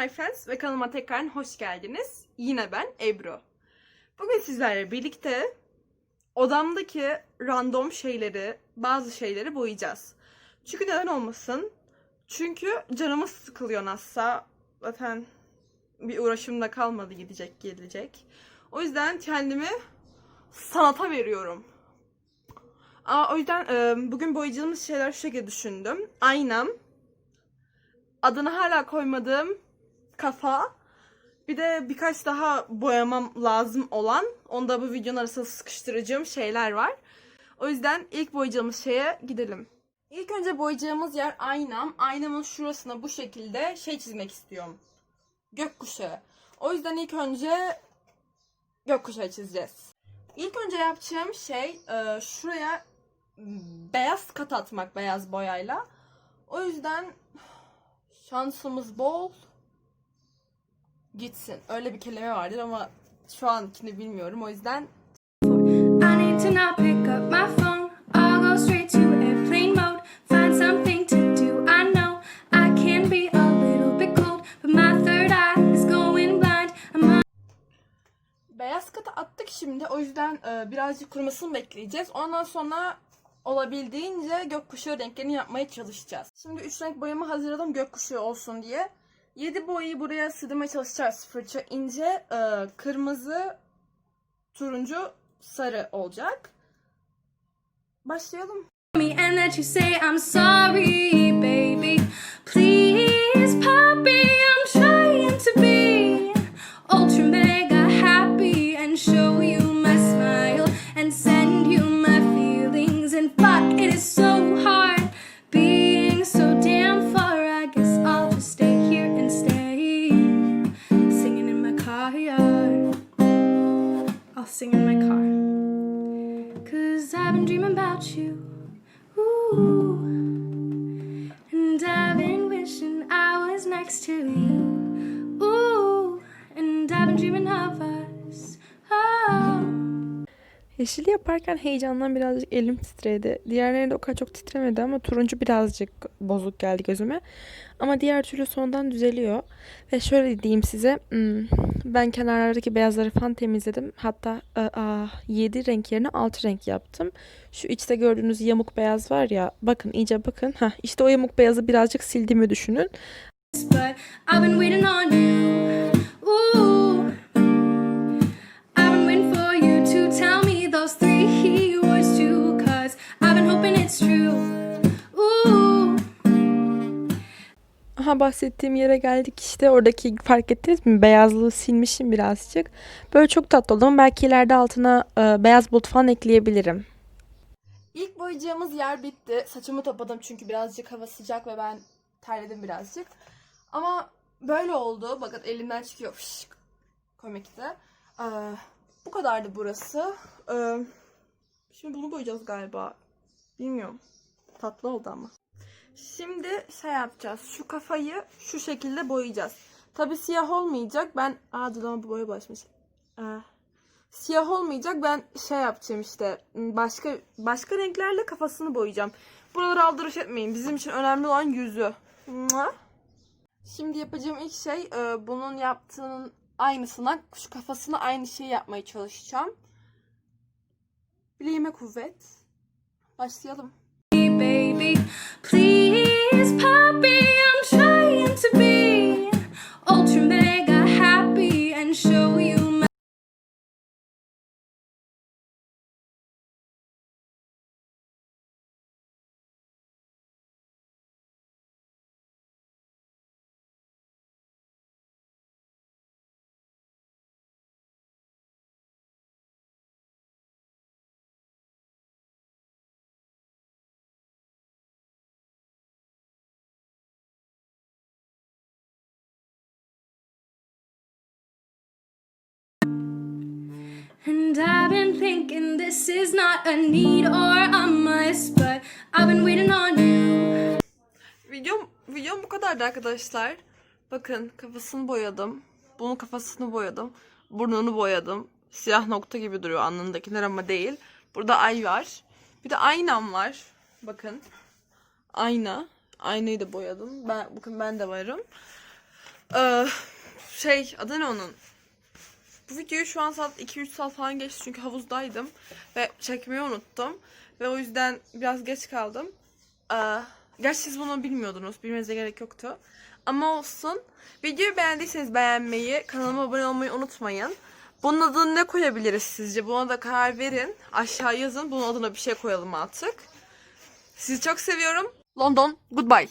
my friends ve kanalıma tekrar hoş geldiniz. Yine ben Ebru. Bugün sizlerle birlikte odamdaki random şeyleri, bazı şeyleri boyayacağız. Çünkü neden olmasın? Çünkü canımız sıkılıyor nasılsa. Zaten bir uğraşım da kalmadı gidecek gelecek. O yüzden kendimi sanata veriyorum. Aa, o yüzden e, bugün boyayacağımız şeyler şu şekilde düşündüm. Aynam, adını hala koymadığım kafa, bir de birkaç daha boyamam lazım olan, onu da bu videonun arasına sıkıştıracağım şeyler var. O yüzden ilk boyayacağımız şeye gidelim. İlk önce boyayacağımız yer aynam. Aynamın şurasına bu şekilde şey çizmek istiyorum. Gökkuşağı. O yüzden ilk önce gökkuşağı çizeceğiz. İlk önce yapacağım şey e, şuraya beyaz kat atmak beyaz boyayla. O yüzden şansımız bol gitsin. Öyle bir kelime vardır ama şu ankini bilmiyorum. O yüzden beyaz kata attık şimdi. O yüzden e, birazcık kurumasını bekleyeceğiz. Ondan sonra olabildiğince gökkuşağı renklerini yapmaya çalışacağız. Şimdi üç renk boyamı hazırladım gökkuşağı olsun diye. 7 boyayı buraya sığdırmaya çalışacağız. Fırça ince, e, kırmızı, turuncu, sarı olacak. Başlayalım. and that you say I'm sorry, baby. Sing in my car. Cause I've been dreaming about you. Ooh. And I've been wishing I was next to you. Ooh. And I've been dreaming of us. Yeşili yaparken heyecandan birazcık elim titredi. Diğerlerinde o kadar çok titremedi ama turuncu birazcık bozuk geldi gözüme. Ama diğer türlü sondan düzeliyor. Ve şöyle diyeyim size. hmm, Ben kenarlardaki beyazları falan temizledim. Hatta 7 renk yerine 6 renk yaptım. Şu içte gördüğünüz yamuk beyaz var ya. Bakın iyice bakın. Heh, işte o yamuk beyazı birazcık sildiğimi düşünün. But I've been waiting on you. Aha bahsettiğim yere geldik işte. Oradaki fark ettiniz mi? Beyazlığı silmişim birazcık. Böyle çok tatlı oldu ama belki ileride altına e, beyaz bulut falan ekleyebilirim. İlk boyayacağımız yer bitti. Saçımı topladım çünkü birazcık hava sıcak ve ben terledim birazcık. Ama böyle oldu. Bakın elimden çıkıyor. Fış, komikti. Ee, bu kadardı burası. Ee, şimdi bunu boyayacağız galiba. Bilmiyorum. Tatlı oldu ama. Şimdi şey yapacağız. Şu kafayı şu şekilde boyayacağız. Tabi siyah olmayacak. Ben... Aa dudağıma boya bulaşmış. Ee, siyah olmayacak. Ben şey yapacağım işte. Başka başka renklerle kafasını boyayacağım. Buraları aldırış etmeyin. Bizim için önemli olan yüzü. Şimdi yapacağım ilk şey e, bunun yaptığının aynısına şu kafasına aynı şeyi yapmaya çalışacağım. Bileğime kuvvet. Başlayalım. these. And I've been thinking this is not a need or a must, but I've been waiting on you. Videom, videom bu kadardı arkadaşlar. Bakın kafasını boyadım. Bunun kafasını boyadım. Burnunu boyadım. Siyah nokta gibi duruyor alnındakiler ama değil. Burada ay var. Bir de aynam var. Bakın. Ayna. Aynayı da boyadım. Ben, bakın ben de varım. Ee, şey adı ne onun? Bu videoyu şu an saat 2-3 saat falan geçti çünkü havuzdaydım ve çekmeyi unuttum. Ve o yüzden biraz geç kaldım. Ee, gerçi siz bunu bilmiyordunuz. Bilmenize gerek yoktu. Ama olsun. Videoyu beğendiyseniz beğenmeyi, kanalıma abone olmayı unutmayın. Bunun adını ne koyabiliriz sizce? Buna da karar verin. Aşağı yazın. Bunun adına bir şey koyalım artık. Sizi çok seviyorum. London, goodbye.